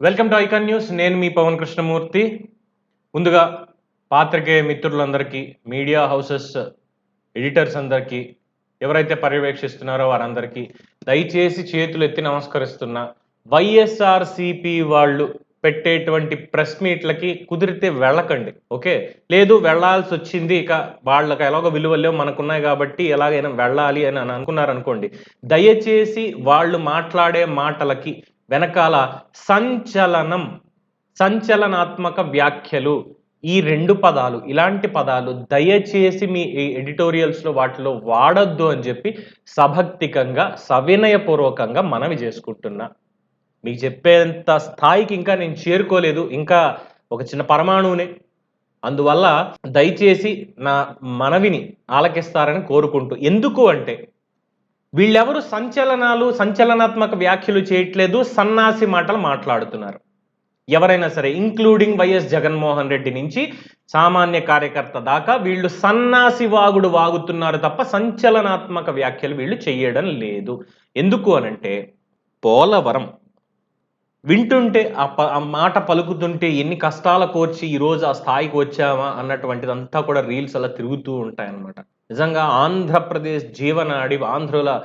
Welcome to icon news. నేను మీ పవన్ కృష్ణమూర్తి. ముందుగా పాత్రికేయ మిత్రులందరికీ మీడియా హౌసెస్ ఎడిటర్స్ అందరికీ ఎవరైతే పర్యవేక్షిస్తున్నారో వారందరికీ దయచేసి చేతులు ఎత్తి నమస్కరిస్తున్నా వైఎస్ఆర్సిపి వాళ్ళు పెట్టేటువంటి ప్రెస్ మీట్లకి కుదిరితే వెళ్ళకండి ఓకే? లేదు వెళ్ళాల్సి వచ్చింది ఇక వాళ్ళకి ఎలాగో విలువలేవు మనకున్నాయి కాబట్టి ఎలాగైనా వెళ్ళాలి అని అని అనుకున్నారనుకోండి దయచేసి వాళ్ళు మాట్లాడే మాటలకి వెనకాల సంచలనం సంచలనాత్మక వ్యాఖ్యలు. ఈ రెండు పదాలు ఇలాంటి పదాలు దయచేసి మీ ఎడిటోరియల్స్లో వాటిలో వాడొద్దు అని చెప్పి సభక్తికంగా సవినయపూర్వకంగా మనవి చేసుకుంటున్నా. మీకు చెప్పేంత స్థాయికి ఇంకా నేను చేరుకోలేదు. ఇంకా ఒక చిన్న పరమాణువునే. అందువల్ల దయచేసి నా మనవిని ఆలకిస్తారని కోరుకుంటూ. ఎందుకు అంటే వీళ్ళెవరు సంచలనాలు సంచలనాత్మక వ్యాఖ్యలు చేయట్లేదు సన్నాసి మాటలు మాట్లాడుతున్నారు. ఎవరైనా సరే ఇంక్లూడింగ్ వైఎస్ జగన్మోహన్ రెడ్డి నుంచి సామాన్య కార్యకర్త దాకా వీళ్ళు సన్నాసి వాగుడు వాగుతున్నారు తప్ప సంచలనాత్మక వ్యాఖ్యలు వీళ్ళు చేయడం లేదు. ఎందుకు అనంటే పోలవరం వింటుంటే ఆ ప మాట పలుకుతుంటే ఎన్ని కష్టాల కోర్చి ఈరోజు ఆ స్థాయికి వచ్చామా అన్నటువంటిదంతా కూడా రీల్స్ అలా తిరుగుతూ ఉంటాయన్నమాట. నిజంగా ఆంధ్రప్రదేశ్ జీవనాడి ఆంధ్రుల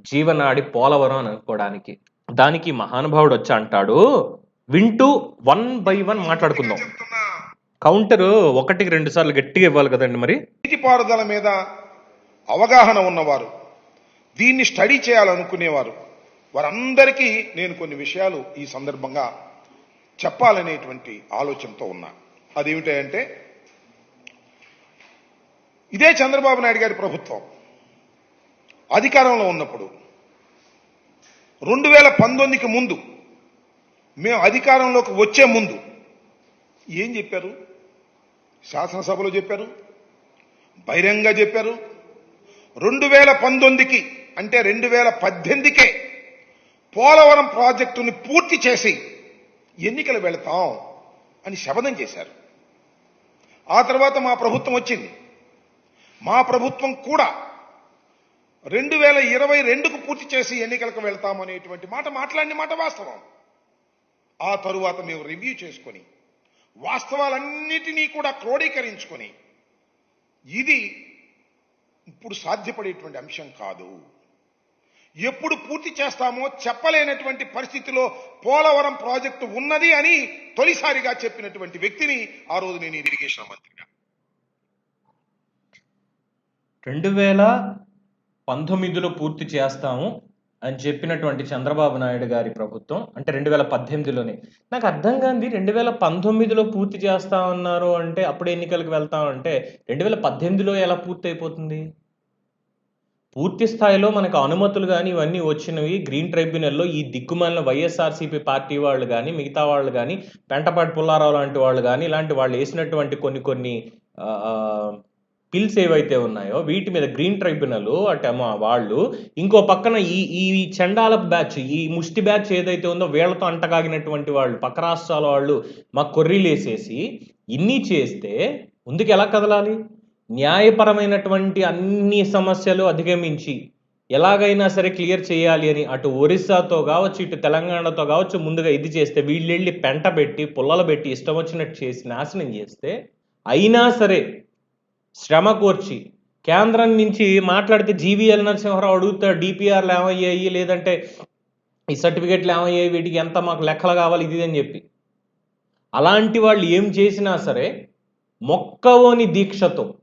జీవనాడి పోలవరం అని అనుకోవడానికి. దానికి మహానుభావుడు వచ్చి అంటాడు వింటూ వన్ బై వన్ మాట్లాడుకుందాం. కౌంటర్ ఒకటికి రెండు సార్లు గట్టిగా ఇవ్వాలి కదండి మరి? నీటిపారుదల మీద అవగాహన ఉన్నవారు దీన్ని స్టడీ చేయాలనుకునేవారు వారందరికీ నేను కొన్ని విషయాలు ఈ సందర్భంగా చెప్పాలనేటువంటి ఆలోచనతో ఉన్నా. అదేమిటంటే ఇదే చంద్రబాబు నాయుడు గారి ప్రభుత్వం. అధికారంలో ఉన్నప్పుడు రెండు వేల పంతొమ్మిదికి ముందు మేము అధికారంలోకి వచ్చే ముందు ఏం చెప్పారు? శాసనసభలో చెప్పారు బహిరంగ చెప్పారు. రెండు వేల పంతొమ్మిదికి అంటే రెండు వేల పద్దెనిమిదికే పోలవరం ప్రాజెక్టుని పూర్తి చేసి ఎన్నికలు వెళతాం అని శపథం చేశారు. ఆ తర్వాత మా ప్రభుత్వం వచ్చింది. మా ప్రభుత్వం కూడా రెండు వేల ఇరవై రెండుకు పూర్తి చేసి ఎన్నికలకు వెళ్తాం అనేటువంటి మాట మాట్లాడిన మాట వాస్తవం. ఆ తరువాత మేము రివ్యూ చేసుకొని వాస్తవాలన్నిటినీ కూడా క్రోడీకరించుకొని ఇది ఇప్పుడు సాధ్యపడేటువంటి అంశం కాదు. ఎప్పుడు పూర్తి చేస్తామో చెప్పలేనటువంటి పరిస్థితిలో పోలవరం ప్రాజెక్టు ఉన్నది అని తొలిసారిగా చెప్పినటువంటి వ్యక్తిని ఆ రోజు నేను ఇరిగేషన్ మంత్రిగా. రెండు వేల పంతొమ్మిదిలో పూర్తి చేస్తాము అని చెప్పినటువంటి చంద్రబాబు నాయుడు గారి ప్రభుత్వం అంటే రెండు వేల పద్దెనిమిదిలోనే. నాకు అర్థం కాంది రెండు వేల పంతొమ్మిదిలో పూర్తి చేస్తా ఉన్నారు అంటే అప్పుడు ఎన్నికలకు వెళ్తాం అంటే రెండు వేల పద్దెనిమిదిలో ఎలా పూర్తి అయిపోతుంది పూర్తి స్థాయిలో మనకు అనుమతులు కానీ ఇవన్నీ వచ్చినవి గ్రీన్ ట్రైబ్యునల్లో ఈ దిక్కుమాలిన వైఎస్ఆర్సీపీ పార్టీ వాళ్ళు కానీ మిగతా వాళ్ళు కానీ పెంటపాటి పుల్లారావు లాంటి వాళ్ళు కానీ ఇలాంటి వాళ్ళు వేసినటువంటి కొన్ని కొన్ని పిల్స్ ఏవైతే ఉన్నాయో వీటి మీద గ్రీన్ ట్రైబ్యునల్ అటేమో వాళ్ళు ఇంకో పక్కన ఈ ఈ చండాల బ్యాచ్ ఈ ముష్టి బ్యాచ్ ఏదైతే ఉందో వీళ్ళతో అంటగాగినటువంటి వాళ్ళు పక్క రాష్ట్రాల వాళ్ళు మా కొర్రీలేసేసి ఇన్ని చేస్తే ముందుకు ఎలా కదలాలి? న్యాయపరమైనటువంటి అన్ని సమస్యలు అధిగమించి ఎలాగైనా సరే క్లియర్ చేయాలి అని అటు ఒరిస్సాతో కావచ్చు ఇటు తెలంగాణతో కావచ్చు ముందుగా ఇది చేస్తే వీళ్ళెళ్ళి పెంట పెట్టి పుల్లలు పెట్టి ఇష్టం వచ్చినట్టు చేసి నాశనం చేస్తే అయినా సరే శ్రమ కోర్చి కేంద్రం నుంచి మాట్లాడితే జీవీఎల్ నరసింహారావు అడుగుతాడు డిపిఆర్లు ఏమయ్యాయి లేదంటే ఈ సర్టిఫికెట్లు ఏమయ్యాయి వీటికి ఎంత మాకు లెక్కలు కావాలి ఇది అని చెప్పి. అలాంటి వాళ్ళు ఏం చేసినా సరే మొక్కవోని దీక్షతో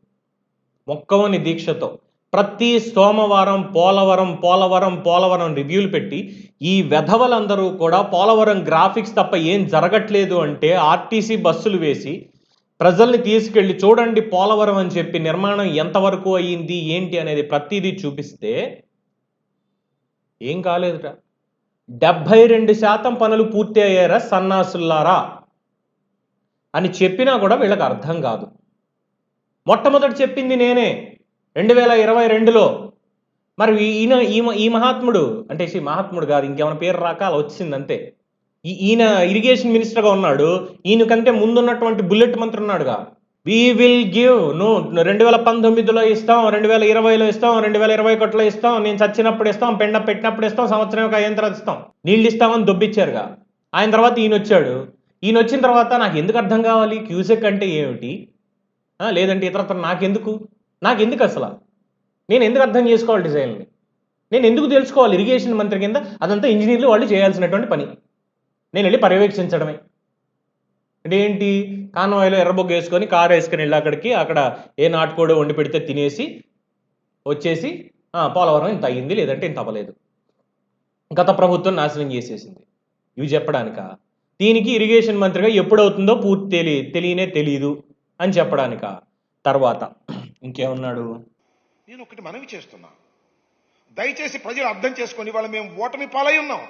మొక్కవోని దీక్షతో ప్రతి సోమవారం పోలవరం పోలవరం పోలవరం రివ్యూలు పెట్టి ఈ వెధవలందరూ కూడా పోలవరం గ్రాఫిక్స్ తప్ప ఏం జరగట్లేదు అంటే ఆర్టీసీ బస్సులు వేసి ప్రజల్ని తీసుకెళ్ళి చూడండి పోలవరం అని చెప్పి నిర్మాణం ఎంతవరకు అయ్యింది ఏంటి అనేది ప్రతిదీ చూపిస్తే ఏం కాలేదురా. డెబ్భై రెండు శాతం పనులు పూర్తి అయ్యారా సన్నాసుల్లారా? అని చెప్పినా కూడా వీళ్ళకి అర్థం కాదు. మొట్టమొదటి చెప్పింది నేనే రెండు వేల ఇరవై రెండులో. మరి ఈయన ఈ మ- ఈ మహాత్ముడు అంటే శ్రీ మహాత్ముడు కాదు ఇంకేమైనా పేరు రాక అలా వచ్చింది అంతే. ఈయన ఇరిగేషన్ మినిస్టర్గా ఉన్నాడు. ఈయనకంటే ముందున్నటువంటి బుల్లెట్ మంత్రి ఉన్నాడుగా. వి విల్ గివ్ నువ్వు రెండు వేల పంతొమ్మిదిలో ఇస్తాం రెండు వేల ఇరవైలో ఇస్తాం రెండు వేల ఇరవై ఒకటిలో ఇస్తాం నేను చచ్చినప్పుడు ఇస్తాం పెండ పెట్టినప్పుడు ఇస్తాం సంవత్సరం ఒక తర్వాత ఇస్తాం. నీళ్ళు ఇస్తామని దొబ్బిచ్చారుగా. ఆయన తర్వాత ఈయన వచ్చాడు. ఈయన వచ్చిన తర్వాత నాకు ఎందుకు అర్థం కావాలి? క్యూసెక్ అంటే ఏమిటి? లేదంటే ఇతరత్ర నాకెందుకు? నాకెందుకు అసలు? నేను ఎందుకు అర్థం చేసుకోవాలి డిజైన్ని? నేను ఎందుకు తెలుసుకోవాలి? ఇరిగేషన్ మంత్రి కింద అదంతా ఇంజనీర్లు వాళ్ళు చేయాల్సినటువంటి పని. నేను వెళ్ళి పర్యవేక్షించడమే. అంటే ఏంటి కాన్వాయ్లో ఎర్రబొగ్గ వేసుకొని కారు వేసుకొని వెళ్ళి అక్కడికి అక్కడ ఏ నాటుకోడో వండి పెడితే తినేసి వచ్చేసి పోలవరం ఇంత అయ్యింది లేదంటే ఇంత అవ్వలేదు. గత ప్రభుత్వం నాశనం చేసేసింది. ఇవి చెప్పడానిక? దీనికి ఇరిగేషన్ మంత్రిగా ఎప్పుడవుతుందో పూర్తి తెలియ తెలియనే తెలియదు అని చెప్పడానిక? తర్వాత ఇంకేమన్నాడు? నేను ఒకటి మనవి చేస్తున్నా. దయచేసి ప్రజలు అర్థం చేసుకొని వాళ్ళు మేము ఓటమి పాలై ఉన్నాం.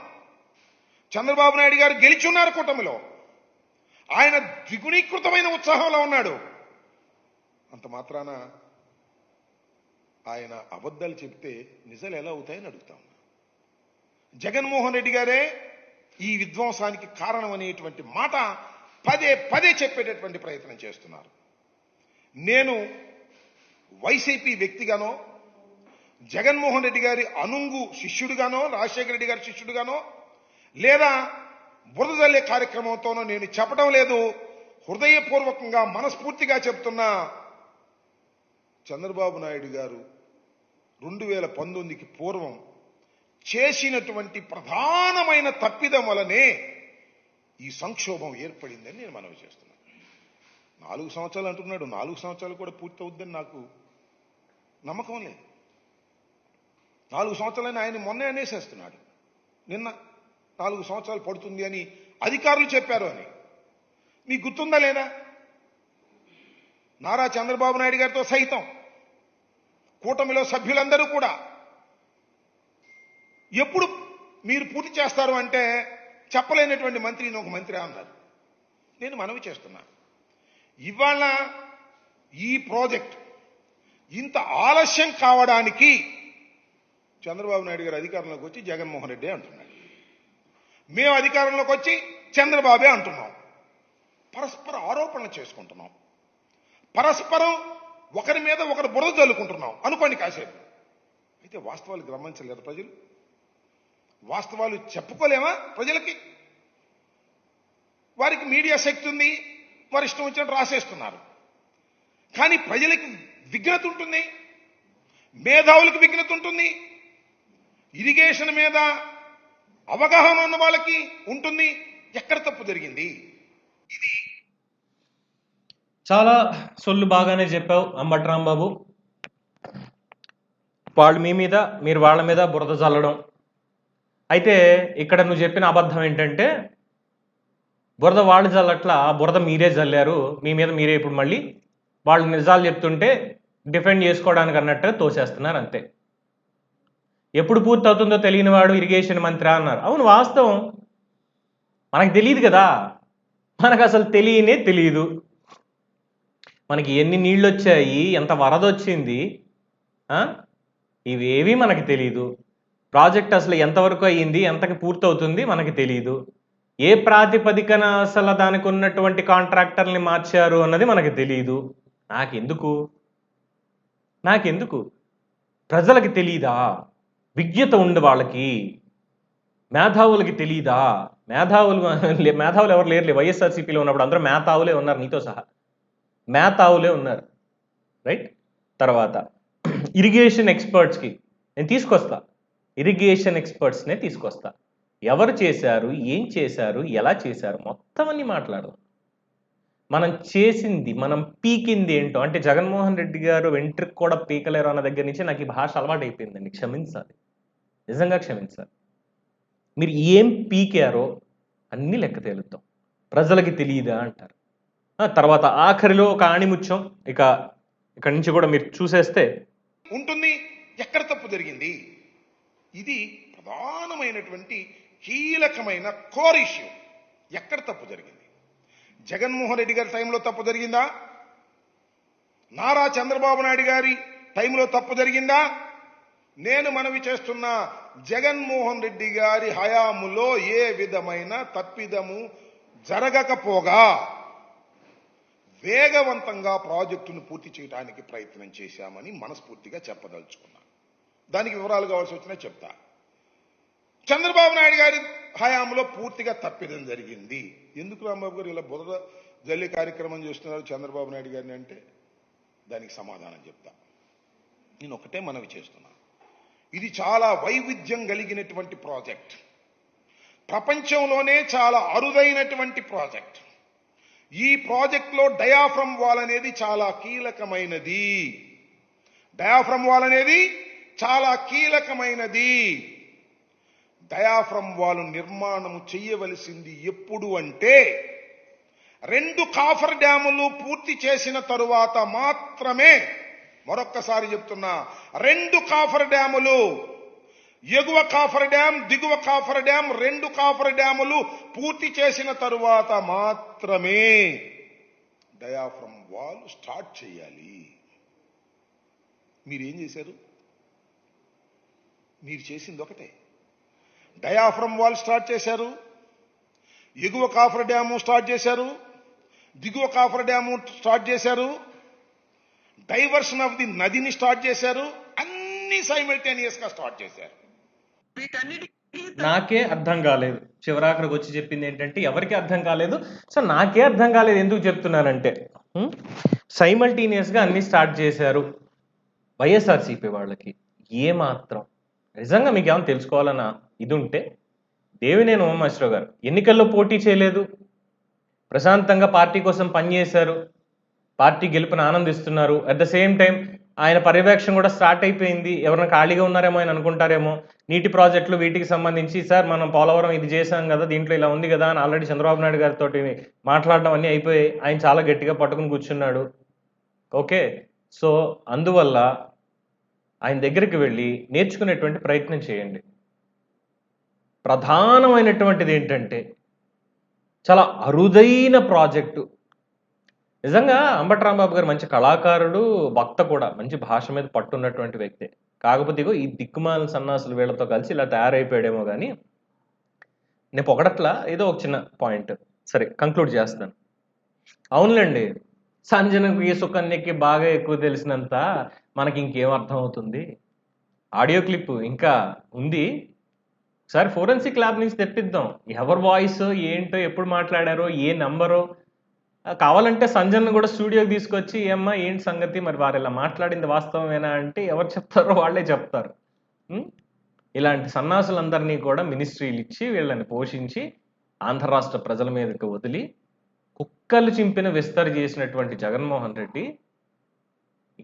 చంద్రబాబు నాయుడు గారు గెలిచి ఉన్నారు కూటమిలో. ఆయన ద్విగుణీకృతమైన ఉత్సాహంలో ఉన్నాడు. అంత మాత్రాన ఆయన అబద్ధాలు చెప్తే నిజాలు ఎలా అవుతాయని అడుగుతా ఉన్నా. జగన్మోహన్ రెడ్డి గారే ఈ విధ్వంసానికి కారణం అనేటువంటి మాట పదే పదే చెప్పేటటువంటి ప్రయత్నం చేస్తున్నారు. నేను వైసీపీ వ్యక్తిగానో జగన్మోహన్ రెడ్డి గారి అనుంగు శిష్యుడిగానో రాజశేఖర రెడ్డి గారి శిష్యుడిగానో లేదా బురద జల్లే కార్యక్రమంతోనో నేను చెప్పడం లేదు హృదయపూర్వకంగా మనస్ఫూర్తిగా చెప్తున్నా. చంద్రబాబు నాయుడు గారు రెండు వేల పంతొమ్మిదికి పూర్వం చేసినటువంటి ప్రధానమైన తప్పిదం వలనే ఈ సంక్షోభం ఏర్పడిందని నేను మనవి చేస్తున్నాను. నాలుగు సంవత్సరాలు అంటున్నాడు నాలుగు సంవత్సరాలు కూడా పూర్తవుద్దని నాకు నమ్మకం లేదు. నాలుగు సంవత్సరాలైనా ఆయన మొన్నే అనేసేస్తున్నాడు. నిన్న నాలుగు సంవత్సరాలు పడుతుంది అని అధికారులు చెప్పారు అని. మీకు గుర్తుందా లేదా? నారా చంద్రబాబు నాయుడు గారితో సైతం కూటమిలో సభ్యులందరూ కూడా ఎప్పుడు మీరు పూర్తి చేస్తారు అంటే చెప్పలేనటువంటి మంత్రి ఒక మంత్రి అన్నారు నేను మనవి చేస్తున్నా. ఇవాళ ఈ ప్రాజెక్ట్ ఇంత ఆలస్యం కావడానికి చంద్రబాబు నాయుడు గారు అధికారంలోకి వచ్చి జగన్మోహన్ రెడ్డి అంటున్నాడు మేము అధికారంలోకి వచ్చి చంద్రబాబే అంటున్నాం. పరస్పర ఆరోపణలు చేసుకుంటున్నాం. పరస్పరం ఒకరి మీద ఒకరు బురద చల్లుకుంటున్నాం అనుకోండి కాసేపు. అయితే వాస్తవాలు గమనించలేరు ప్రజలు? వాస్తవాలు చెప్పుకోలేమా ప్రజలకి? వారికి మీడియా శక్తి ఉంది వారు ఇష్టం వచ్చినట్టు రాసేస్తున్నారు. కానీ ప్రజలకి విఘ్నత ఉంటుంది మేధావులకు విఘ్నత ఉంటుంది. ఇరిగేషన్ మీద అవగాహన ఉన్న వాళ్ళకి ఉంటుంది. ఎక్కడ తప్పు జరిగింది? చాలా సొల్లు బాగానే చెప్పావు అంబట్రాం బాబు వాళ్ళు మీ మీద మీరు వాళ్ళ మీద బురద చల్లడం అయితే ఇక్కడ నువ్వు చెప్పిన అబద్ధం ఏంటంటే బురద వాళ్ళు చల్లట్లా బురద మీరే చల్లారు మీ మీద మీరే ఇప్పుడు మళ్ళీ వాళ్ళు నిజాలు చెప్తుంటే డిఫెండ్ చేసుకోవడానికి అన్నట్టుగా తోసేస్తున్నారు అంతే. ఎప్పుడు పూర్తి అవుతుందో తెలియని వాడు ఇరిగేషన్ మంత్రి అన్నారు. అవును వాస్తవం. మనకు తెలియదు కదా. మనకు అసలు తెలియనే తెలియదు మనకి ఎన్ని నీళ్ళు వచ్చాయి ఎంత వరద వచ్చింది ఇవేవి మనకి తెలియదు ప్రాజెక్ట్ అసలు ఎంతవరకు అయ్యింది ఎంతకి పూర్తవుతుంది మనకి తెలియదు ఏ ప్రాతిపదికన అసలు దానికి ఉన్నటువంటి కాంట్రాక్టర్ని మార్చారు అన్నది మనకు తెలియదు నాకెందుకు? నాకెందుకు? ప్రజలకి తెలియదా విజ్ఞత ఉండి వాళ్ళకి మేధావులకి తెలీదా? మేధావులు లే- మేధావులు ఎవరు లేరులే. వైఎస్ఆర్సీపీలో ఉన్నప్పుడు అందరూ మేధావులే ఉన్నారు నీతో సహా. మేధావులే ఉన్నారు. రైట్ తర్వాత ఇరిగేషన్ ఎక్స్పర్ట్స్కి నేను తీసుకొస్తా. ఇరిగేషన్ ఎక్స్పర్ట్స్నే తీసుకొస్తా. ఎవరు చేశారు? ఏం చేశారు? ఎలా చేశారు? మొత్తం అన్ని మాట్లాడదాం మనం చేసింది మనం పీకింది ఏంటో? అంటే జగన్మోహన్ రెడ్డి గారు వెంట్రుకు కూడా పీకలేరు అన్న దగ్గర నుంచి నాకు ఈ భాష అలవాటు అయిపోయిందండి క్షమించాలి. నిజంగా క్షమించాలి. మీరు ఏం పీకారో అన్నీ లెక్క తేలుద్దాం. ప్రజలకి తెలియదా అంటారు. తర్వాత ఆఖరిలో ఒక ఆణిముత్యం ఇక ఇక్కడి నుంచి కూడా మీరు చూసేస్తే ఉంటుంది. ఎక్కడ తప్పు జరిగింది? ఇది ప్రధానమైనటువంటి కీలకమైన కోర్ ఇష్యూ. ఎక్కడ తప్పు జరిగింది? జగన్మోహన్ రెడ్డి గారి టైంలో తప్పు జరిగిందా? నారా చంద్రబాబు నాయుడు గారి టైంలో తప్పు జరిగిందా? నేను మనవి చేస్తున్న జగన్మోహన్ రెడ్డి గారి హయాములో ఏ విధమైన తప్పిదము జరగకపోగా వేగవంతంగా ప్రాజెక్టును పూర్తి చేయడానికి ప్రయత్నం చేశామని మనస్ఫూర్తిగా చెప్పదలుచుకున్నా. దానికి వివరాలు కావాల్సి వచ్చినా చెప్తా. చంద్రబాబు నాయుడు గారి హయాంలో పూర్తిగా తప్పిదం జరిగింది. ఎందుకు రాంబాబు గారు ఇలా బురద జల్లి కార్యక్రమం చేస్తున్నారు చంద్రబాబు నాయుడు గారిని అంటే? దానికి సమాధానం చెప్తా. నేను ఒకటే మనవి చేస్తున్నా. ఇది చాలా వైవిధ్యం కలిగినటువంటి ప్రాజెక్ట్. ప్రపంచంలోనే చాలా అరుదైనటువంటి ప్రాజెక్ట్. ఈ ప్రాజెక్ట్లో డయాఫ్రమ్ వాల్ అనేది చాలా కీలకమైనది. డయాఫ్రమ్ వాల్ అనేది చాలా కీలకమైనది. డయాఫ్రమ్ వాల్ నిర్మాణం చేయవలసింది ఎప్పుడు అంటే రెండు కాఫర్ డ్యాములు పూర్తి చేసిన తరువాత మాత్రమే మరొక్కసారి చెప్తున్నా రెండు కాఫర్ డ్యాములు ఎగువ కాఫర్ డ్యామ్ దిగువ కాఫర్ డ్యామ్ రెండు కాఫర్ డ్యాములు పూర్తి చేసిన తరువాత మాత్రమే డయాఫ్రమ్ వాల్ స్టార్ట్ చేయాలి. మీరేం చేశారు? మీరు చేసింది ఒకటే. డయాఫ్రమ్ వాల్ స్టార్ట్ చేశారు ఎగువ కాఫర్ డ్యాము స్టార్ట్ చేశారు దిగువ కాఫర్ డ్యాము స్టార్ట్ చేశారు డైవర్షన్ ఆఫ్ ది నదిని స్టార్ట్ చేశారు. అన్ని సైమల్టేనియస్గా స్టార్ట్ చేశారు. నాకే అర్థం కాలేదు. చివరాఖరికి వచ్చి చెప్పింది ఏంటంటే ఎవరికి అర్థం కాలేదు? సో నాకే అర్థం కాలేదు ఎందుకు చెప్తున్నానంటే సైమల్టీనియస్గా అన్ని స్టార్ట్ చేశారు. వైఎస్ఆర్సీపీ వాళ్ళకి ఏ మాత్రం నిజంగా మీకు ఏమైనా తెలుసుకోవాలన్న ఇది ఉంటే దేవినేని ఉమామేశ్వరరావు గారు ఎన్నికల్లో పోటీ చేయలేదు. ప్రశాంతంగా పార్టీ కోసం పనిచేశారు. పార్టీ గెలుపుని ఆనందిస్తున్నారు. అట్ ద సేమ్ టైం ఆయన పర్యవేక్షణ కూడా స్టార్ట్ అయిపోయింది. ఎవరైనా ఖాళీగా ఉన్నారేమో అని అనుకుంటారేమో. నీటి ప్రాజెక్టులు వీటికి సంబంధించి సార్ మనం పోలవరం ఇది చేశాం కదా దీంట్లో ఇలా ఉంది కదా అని ఆల్రెడీ చంద్రబాబు నాయుడు గారితో మాట్లాడడం అన్నీ అయిపోయాయి ఆయన చాలా గట్టిగా పట్టుకుని కూర్చున్నాడు. ఓకే సో అందువల్ల ఆయన దగ్గరికి వెళ్ళి నేర్చుకునేటువంటి ప్రయత్నం చేయండి. ప్రధానమైనటువంటిది ఏంటంటే చాలా అరుదైన ప్రాజెక్టు. నిజంగా అంబట్రాంబాబు గారు మంచి కళాకారుడు వక్త కూడా మంచి భాష మీద పట్టున్నటువంటి వ్యక్తే. కాకపోతే ఇగో ఈ దిక్కుమాల సన్నాసులు వీళ్ళతో కలిసి ఇలా తయారైపోయాడేమో కానీ నేను పొగడట్లా? ఏదో ఒక చిన్న పాయింట్. సరే కంక్లూడ్ చేస్తాను. అవునులేండి సంజనకు ఈ సుకన్యకి బాగా ఎక్కువ తెలిసినంత మనకి ఇంకేం అర్థం అవుతుంది? ఆడియో క్లిప్ ఇంకా ఉంది. ఒకసారి ఫోరెన్సిక్ ల్యాబ్ నుంచి తెప్పిద్దాం. ఎవరి వాయిస్ ఏంటో ఎప్పుడు మాట్లాడారో ఏ నంబరో కావాలంటే సంజన్ కూడా స్టూడియోకి తీసుకొచ్చి ఏమ్మా ఏంటి సంగతి? మరి వారు ఇలా మాట్లాడింది వాస్తవమేనా? అంటే ఎవరు చెప్తారో వాళ్ళే చెప్తారు. ఇలాంటి సన్నాసులందరినీ కూడా మినిస్ట్రీలు ఇచ్చి వీళ్ళని పోషించి ఆంధ్ర రాష్ట్ర ప్రజల మీదకి వదిలి కుక్కలు చింపిన విస్తరి చేసినటువంటి జగన్మోహన్ రెడ్డి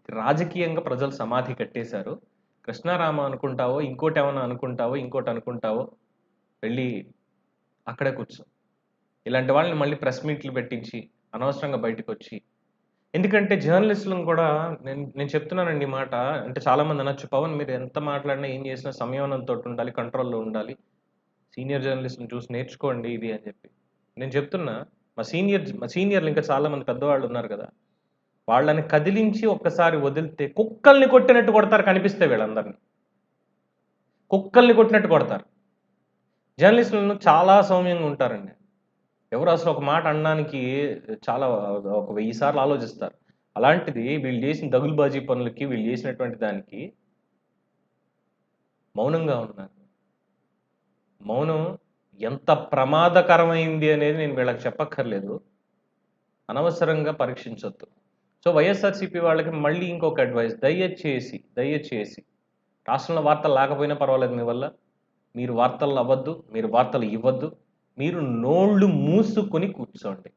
రాజకీయంగా ప్రజలు సమాధి కట్టేశారు. కృష్ణారామ అనుకుంటావో ఇంకోటి ఏమైనా అనుకుంటావో ఇంకోటి అనుకుంటావో వెళ్ళి అక్కడే కూర్చో. ఇలాంటి వాళ్ళని మళ్ళీ ప్రెస్ మీట్లు పెట్టించి అనవసరంగా బయటకు వచ్చి ఎందుకంటే జర్నలిస్టులను కూడా నేను నేను చెప్తున్నానండి ఈ మాట. అంటే చాలామంది అనొచ్చు పవన్ మీరు ఎంత మాట్లాడినా ఏం చేసినా సంయమనంతో ఉండాలి కంట్రోల్లో ఉండాలి. సీనియర్ జర్నలిస్ట్ని చూసి నేర్చుకోండి ఇది అని చెప్పి. నేను చెప్తున్నా మా సీనియర్ మా సీనియర్లు ఇంకా చాలామంది పెద్దవాళ్ళు ఉన్నారు కదా వాళ్ళని కదిలించి ఒక్కసారి వదిలితే కుక్కల్ని కొట్టినట్టు కొడతారు కనిపిస్తే వీళ్ళందరినీ. కుక్కల్ని కొట్టినట్టు కొడతారు. జర్నలిస్టులను చాలా సౌమ్యంగా ఉంటారండి. ఎవరు అసలు ఒక మాట అనడానికి చాలా ఒక వెయ్యి సార్లు ఆలోచిస్తారు. అలాంటిది వీళ్ళు చేసిన దగులుబాజీ పనులకి వీళ్ళు చేసినటువంటి దానికి మౌనంగా ఉన్నారు. మౌనం ఎంత ప్రమాదకరమైంది అనేది నేను వీళ్ళకి చెప్పక్కర్లేదు. అనవసరంగా పరీక్షించొద్దు. సో వైఎస్ఆర్సీపీ వాళ్ళకి మళ్ళీ ఇంకొక అడ్వైస్ దయచేసి దయచేసి రాష్ట్రంలో వార్తలు లేకపోయినా పర్వాలేదు మీ వల్ల. మీరు వార్తలు అవ్వద్దు మీరు వార్తలు ఇవ్వద్దు. మీరు నోళ్ళు మూసుకొని కూర్చోండి.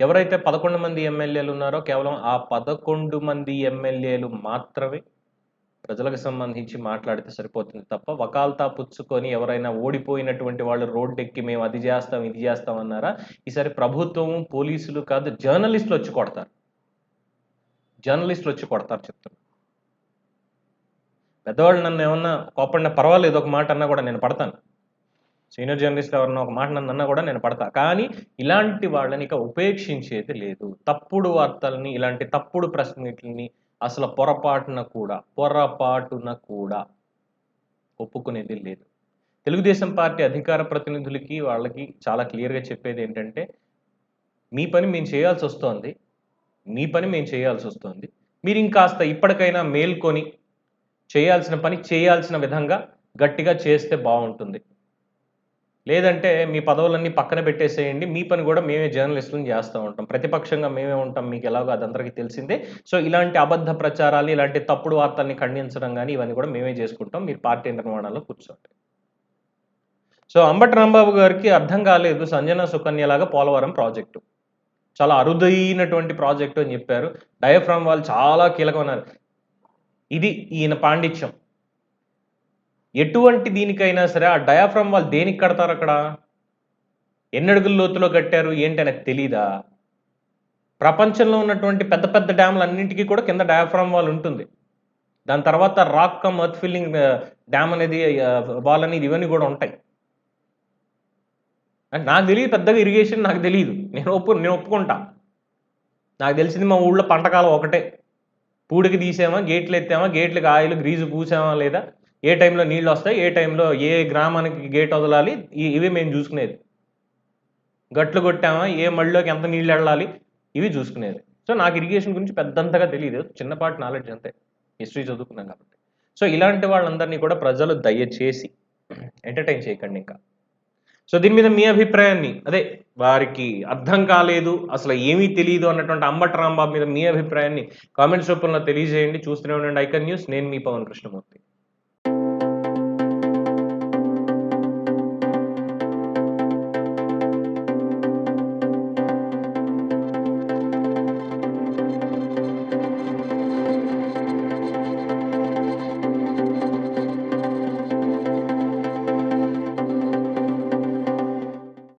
ఎవరైతే పదకొండు మంది ఎమ్మెల్యేలు ఉన్నారో కేవలం ఆ పదకొండు మంది ఎమ్మెల్యేలు మాత్రమే ప్రజలకు సంబంధించి మాట్లాడితే సరిపోతుంది తప్ప వకాల్తా పుచ్చుకొని ఎవరైనా ఓడిపోయినటువంటి వాళ్ళు రోడ్డు ఎక్కి మేము అది చేస్తాం ఇది చేస్తాం అన్నారా ఈసారి ప్రభుత్వం పోలీసులు కాదు జర్నలిస్టులు వచ్చి కొడతారు. జర్నలిస్టులు వచ్చి కొడతారు చెప్తాను పెద్దవాళ్ళు నన్ను ఏమన్నా కోపడినా పర్వాలేదు ఒక మాట అన్నా కూడా నేను పడతాను. సీనియర్ జర్నలిస్ట్ ఎవరన్నా ఒక మాట నన్న కూడా నేను పడతా. కానీ ఇలాంటి వాళ్ళని ఇక ఉపేక్షించేది లేదు. తప్పుడు వార్తల్ని ఇలాంటి తప్పుడు ప్రశ్నలని అసలు పొరపాటున కూడా పొరపాటున కూడా ఒప్పుకునేది లేదు. తెలుగుదేశం పార్టీ అధికార ప్రతినిధులకి వాళ్ళకి చాలా క్లియర్గా చెప్పేది ఏంటంటే మీ పని మేము చేయాల్సి వస్తోంది. మీ పని మేము చేయాల్సి వస్తోంది. మీరు ఇంకాస్త ఇప్పటికైనా మేల్కొని చేయాల్సిన పని చేయాల్సిన విధంగా గట్టిగా చేస్తే బాగుంటుంది. లేదంటే మీ పదవులన్నీ పక్కన పెట్టేసేయండి. మీ పని కూడా మేమే జర్నలిస్టులను చేస్తూ ఉంటాం. ప్రతిపక్షంగా మేమే ఉంటాం. మీకు ఎలాగో అదందరికీ తెలిసిందే. సో ఇలాంటి అబద్ధ ప్రచారాలు ఇలాంటి తప్పుడు వార్తల్ని ఖండించడం కానీ ఇవన్నీ కూడా మేమే చేసుకుంటాం. మీరు పార్టీ నిర్మాణంలో కూర్చోండి. సో అంబటి రాంబాబు గారికి అర్థం కాలేదు. సంజన సుకన్యలాగా పోలవరం ప్రాజెక్టు. చాలా అరుదైనటువంటి ప్రాజెక్టు అని చెప్పారు. డయఫ్రామ్ వాళ్ళు చాలా కీలకమన్నారు. ఇది ఈయన పాండిత్యం. ఎటువంటి దీనికైనా సరే ఆ డయాఫ్రామ్ వాళ్ళు దేనికి కడతారు అక్కడ? ఎన్ని అడుగుల లోతులో కట్టారు ఏంటి నాకు తెలీదా? ప్రపంచంలో ఉన్నటువంటి పెద్ద పెద్ద డ్యామ్లు అన్నింటికీ కూడా కింద డయాఫ్రామ్ వాల్ ఉంటుంది. దాని తర్వాత rock cum earth filling dam అనేది uh, వాల్ అనేది ఇవన్నీ కూడా ఉంటాయి. అంటే నాకు తెలియదు పెద్దగా ఇరిగేషన్ నాకు తెలియదు. నేను ఒప్పు నేను ఒప్పుకుంటా. నాకు తెలిసింది మా ఊళ్ళో పంటకాలం ఒకటే. పూడికి తీసామా గేట్లు ఎత్తామా గేట్లకి ఆయిల్ గ్రీజు పూసామా లేదా? ఏ టైంలో నీళ్ళు వస్తాయి ఏ టైంలో ఏ గ్రామానికి గేట్ వదలాలి ఇవి మేము చూసుకునేది. గట్లు కొట్టామా ఏ మళ్ళీలోకి ఎంత నీళ్ళు వెళ్ళాలి ఇవి చూసుకునేది. సో నాకు ఇరిగేషన్ గురించి పెద్దంతగా తెలియదు చిన్నపాటి నాలెడ్జ్ అంతే హిస్టరీ చదువుకున్నాం కాబట్టి. సో ఇలాంటి వాళ్ళందరినీ కూడా ప్రజలు దయచేసి ఎంటర్టైన్ చేయకండి ఇంకా. సో దీని మీద మీ అభిప్రాయాన్ని అదే వారికి అర్థం కాలేదు అసలు ఏమీ తెలియదు అన్నటువంటి అంబట్ రాంబాబు మీద మీ అభిప్రాయాన్ని కామెంట్స్ రూపంలో తెలియజేయండి. చూస్తూనే ఉండండి ఐకన్ న్యూస్. నేను మీ పవన్ కృష్ణమూర్తి.